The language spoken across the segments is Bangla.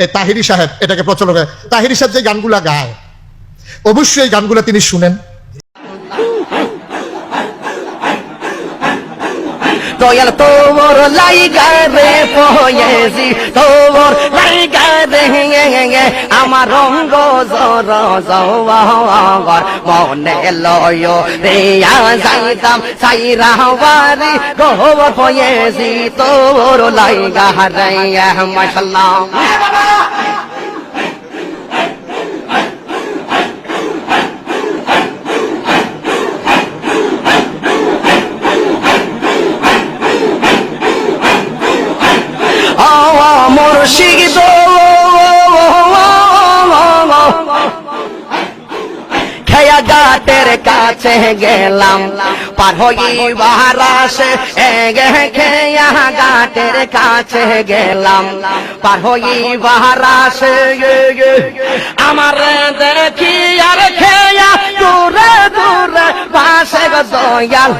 তাহিরি সাহেব, এটাকে প্রচলন করে। তাহিরি সাহেব যে গানগুলা গায়, অবশ্যই এই গানগুলা তিনি শুনেন। দয়াল তোমার লাইগা রে আমার রঙ্গ জর জওয়ার মনে লয় রে যাইতাম, সাইরা বাড়ি গোবর পয়েছি তোর লাইগা রে মাশাল্লাহ। মুর্শিদ খেয়া গাটের কাছে গেলাম পার হইবার আসে খেয়া গাটের কাছে গেলাম পার হইবার আসে আমার দেখি আর খেয়া দূরে দূরে পাশে গো দয়াল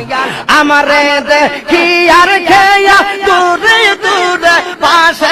আমার দেখি আর খেয়া দূরে দূরে পাশে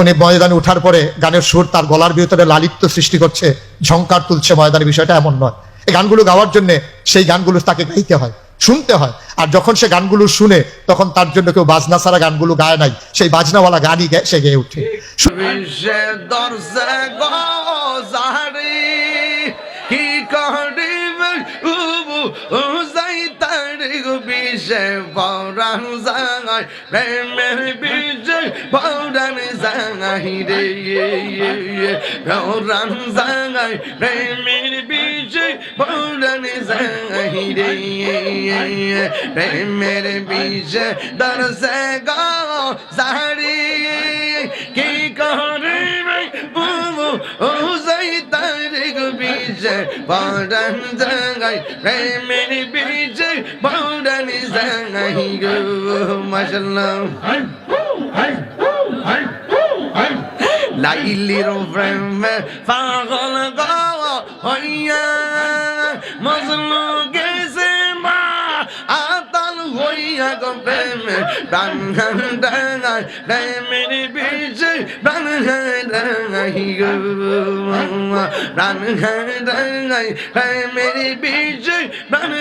উনি ময়দানে উঠার পরে গানের সুর তার গলার ভিতরে লালিত্য সৃষ্টি করছে, ঝংকার তুলছে ময়দানের বিষয়টা এমন নয়। এই গানগুলো গাওয়ার জন্য সেই গানগুলো তাকে গাইতে হয়, শুনতে হয়। আর যখন সে গানগুলো শুনে, তখন তার জন্য কেউ বাজনা ছাড়া গানগুলো গায় নাই। সেই বাজনাওয়ালা গানই সে গেয়ে উঠে কি বিশ্বে বরান জাগাই প্রেমের বিশ্বে বরান জাগাই রে বরান জাগাই প্রেমের বিশ্বে বরান জাগাই রে প্রেমের বিশ্বে দর্শে গজারি কি করিবে bize Bağdan zangay Remeni bize Bağdan zangay Maşallah Layli rofremme Fağol gağa Hayya Mazlugge হইয়া গো প্রেমে প্রাণ ডাঙাই প্রেমের বিজে প্রাণ ডাঙাই গো প্রাণ ডাঙাই প্রেমের বিজে প্রাণ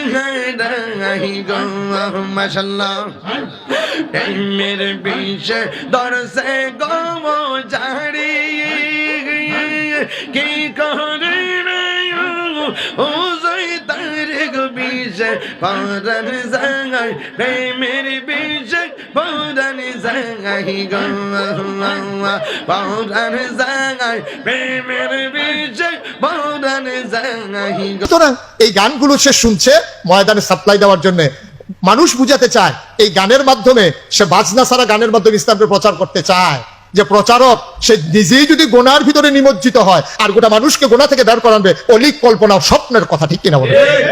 ডাঙাই গো মাশাল্লাহ প্রেমের বিজে দরসে গো জাড়ি কি করিবে ও বিজে পরান জাগাই প্রেমের বিজে পরান জাগাই গো পরান জাগাই প্রেমের বিজে পরান জাগাই সুতরাং এই গানগুলো সে শুনছে ময়দানে সাপ্লাই দেওয়ার জন্য। মানুষ বুঝাতে চায়, এই গানের মাধ্যমে সে বাজনা ছাড়া গানের মাধ্যমে ইসলামকে প্রচার করতে চায়। যে প্রচারক, সে নিজেই যদি গোনার ভিতরে নিমজ্জিত হয়, আর গোটা মানুষকে গোনা থেকে বের করাবে, অলিক কল্পনা স্বপ্নের কথা, ঠিক কিনা বলে?